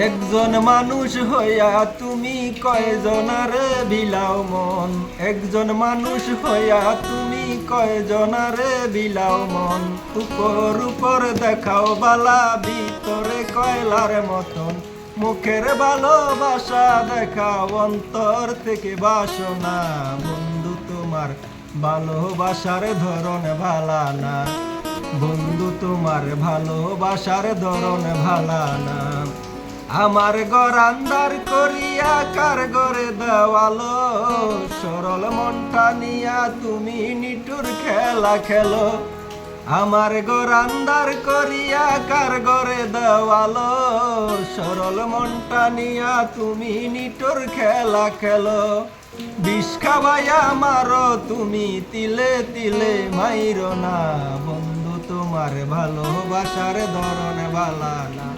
একজন মানুষ হইয়া তুমি কয়জনারে বিলাও মন? একজন মানুষ হইয়া তুমি কয়জনারে বিলাও মন? উপর উপর দেখাও বালা, ভিতরে কয়লার মতন। মুখের ভালোবাসা দেখাও অন্তর থেকে বাসনা। বন্ধু তোমার ভালোবাসার ধরন ভালা না। বন্ধু, তোমার ভালোবাসার ধরন ভালা না আমার ঘর আন্দার করিয়া কার ঘরে দেওয়ালো। সরল মনটা নিয়া তুমি নিটুর খেলা খেলো। আমার ঘর আন্দার করিয়া কার ঘরে দেওয়ালো। সরল মনটা নিয়া তুমি নিটুর খেলা খেলো। বিষ খাওয়াইয়া মারো, তুমি তিলে তিলে মাইরো না বন্ধু। তোমার ভালোবাসার ধরন ভালা না